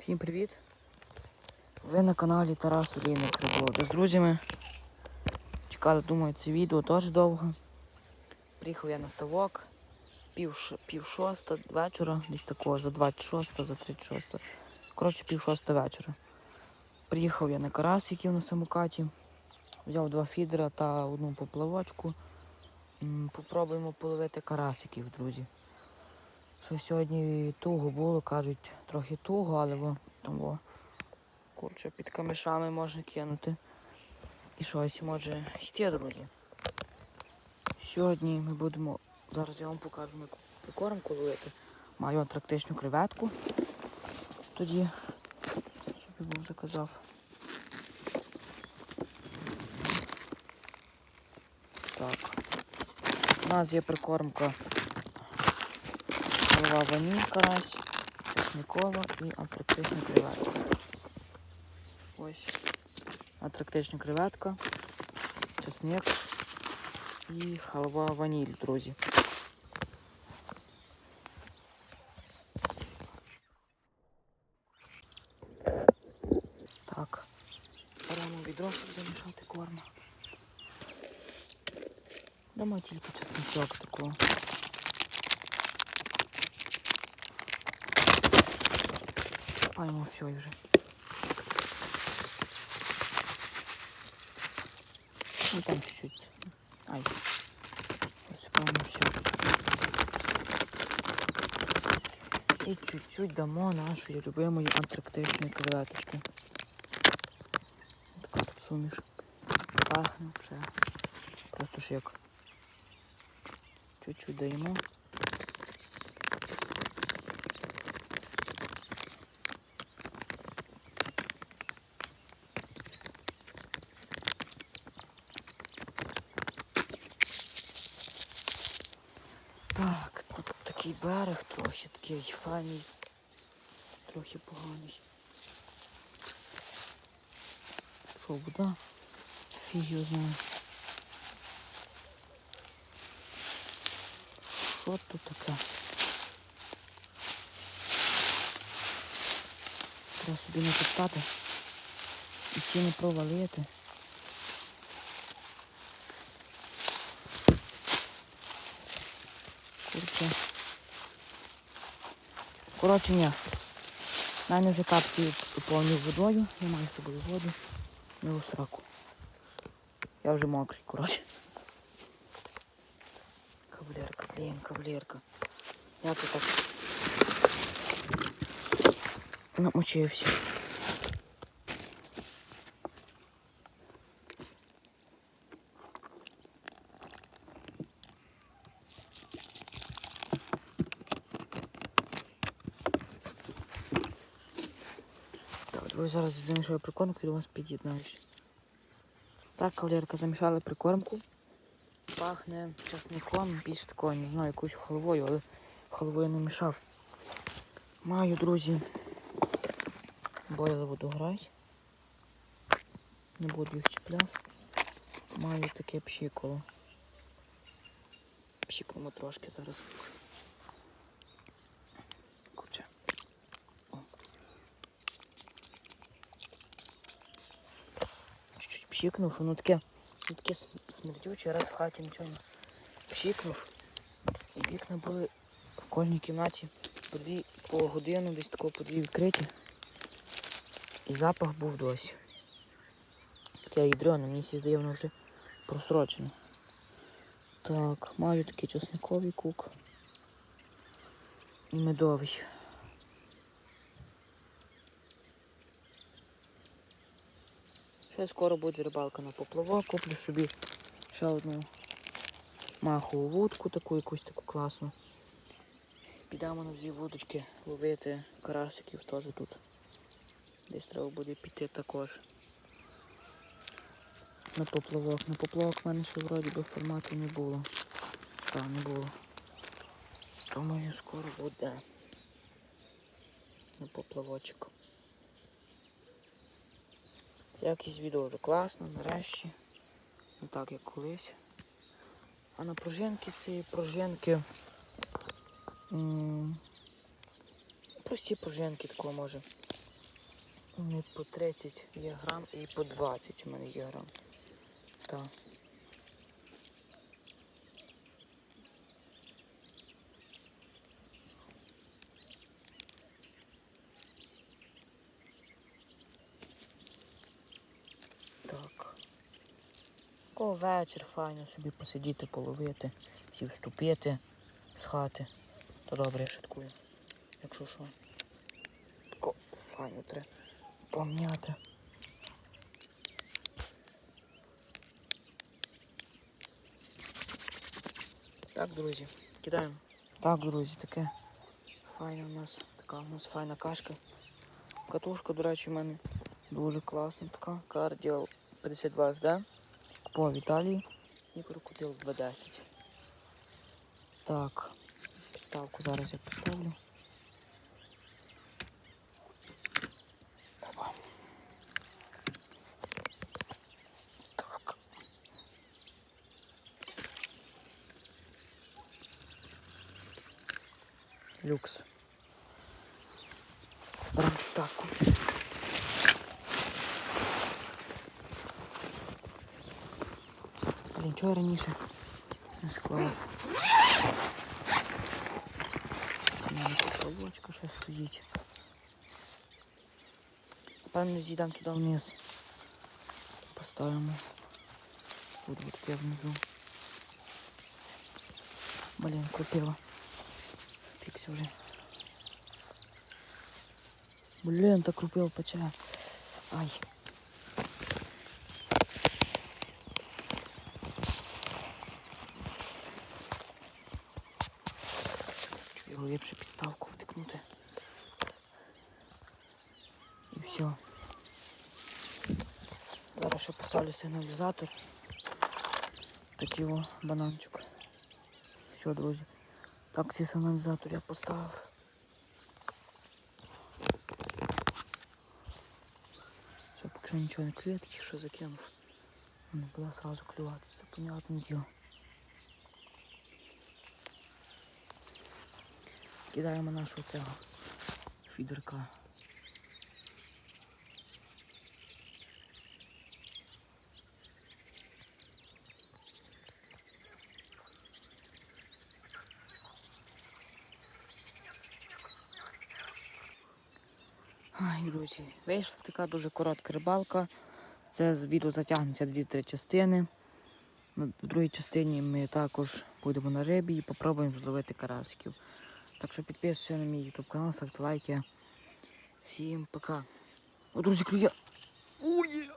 Всім привіт! Ви на каналі Тарас Олійник Риболовля з друзями. Чекали, думаю, це відео теж довго. Приїхав я на ставок, пів, пів шоста вечора, десь такого, за 26, за 36. Коротше, пів шоста вечора. Приїхав я на карасиків на самокаті, взяв два фідера та одну поплавочку. Попробуємо половити карасиків, друзі. Що сьогодні туго було, кажуть, трохи туго, але во, там во, курче під камешами можна кинути. І щось може йти, друзі. Сьогодні ми будемо, зараз я вам покажу, ми прикормку ловити. Маю трактичну креветку. Тоді собі був заказав. Так. У нас є прикормка голова ваніль карась, чесникова і антрактична креветка. Ось антрактична креветка, чесник і халва ваніль, друзі. Так, беремо відро, щоб замішати корм. Дамо тільки чесничок такого. Сипаємо все вже. Ну там чуть-чуть. Ай. Посипаємо все. І чуть-чуть дамо нашої любимої антрактичної креветочки. Така тут суміш. Пахне вже. Просто ж як. Чуть-чуть даємо. Так, тут такий берег трохи такий файний, трохи поганий. Що, вода? Фіг його знає. Що тут таке? Треба собі не і всі не провалити. Курче. Коротше, ні. У мене вже капці повнив водою. Я маю з собою воду. Не у сраку. Я вже мокрий, коротше. Кавалерка, блін, кавалерка. Я тут так намочився. Друзі, зараз замішаю прикормку і до вас під'єднаюсь. Так, кавалерка, замішали прикормку. Пахне часником, більш такого, не знаю, якоюсь халвою, але халвою не мішав. Маю, друзі, бойлову дограй. Не буду їх чіпляв. Маю таке пшіколо. Пшікнемо трошки зараз. Курче. О. Чуть-чуть воно таке, таке смердюче, раз в хаті нічого не пшікнув. І вікна були в кожній кімнаті по дві по годину, десь такого по дві відкриті. І запах був досі. Таке ядрене, мені всі здає, воно вже просрочене. Так, маю такий чесниковий кук. І медовий. Ще скоро буде рибалка на поплавок. Куплю собі ще одну махову вудку, таку якусь таку класну. Підемо на дві вудочки ловити карасиків теж тут. Десь треба буде піти також. На поплавок. На поплавок в мене ще вроді би формату не було. Так, не було. Думаю, скоро буде. На поплавочок. Якість відео вже класно, нарешті. Не так як колись. А на пружинки цієї пружинки. Прості пружинки такого може. По 30 є грам і по 20 у мене є грам. Так. Такого вечір файно собі посидіти, половити, всі вступити з хати. То добре, я шуткую. Якщо що. Тако файно треба помняти. Так, друзі, кидаємо. Так, друзі, таке файна у нас, така у нас файна кашка. Катушка, до речі, у мене дуже класна така. Кардіо 52 FD. Купував в Італії і прокупив 210. Так, підставку зараз я поставлю. Опа. Так. Люкс. Беремо чого я раніше не склав? У мене тут полочка ще стоїть. Напевно, з'їдам туди вниз. Поставимо. Тут от таке внизу. Блін, крупила. Пікся вже. Блін, так крупив пече. Ай. Ліпше підставку втикнути. І все. Зараз ще поставлю сигналізатор. Такий о бананчик. Все, друзі. Так, цей сигналізатор я поставив. Все, поки що нічого не клює, тільки що закинув. Не буде сразу клювати, це понятне діло. Кидаємо нашого цього фідерка. Ай, друзі, вийшла така дуже коротка рибалка. Це відео затягнеться дві-три частини. В другій частині ми також будемо на рибі і попробуємо зловити карасиків. Так що підписуйся на мій YouTube канал, ставте лайки. Всім пока. О, друзі, клює. Ує!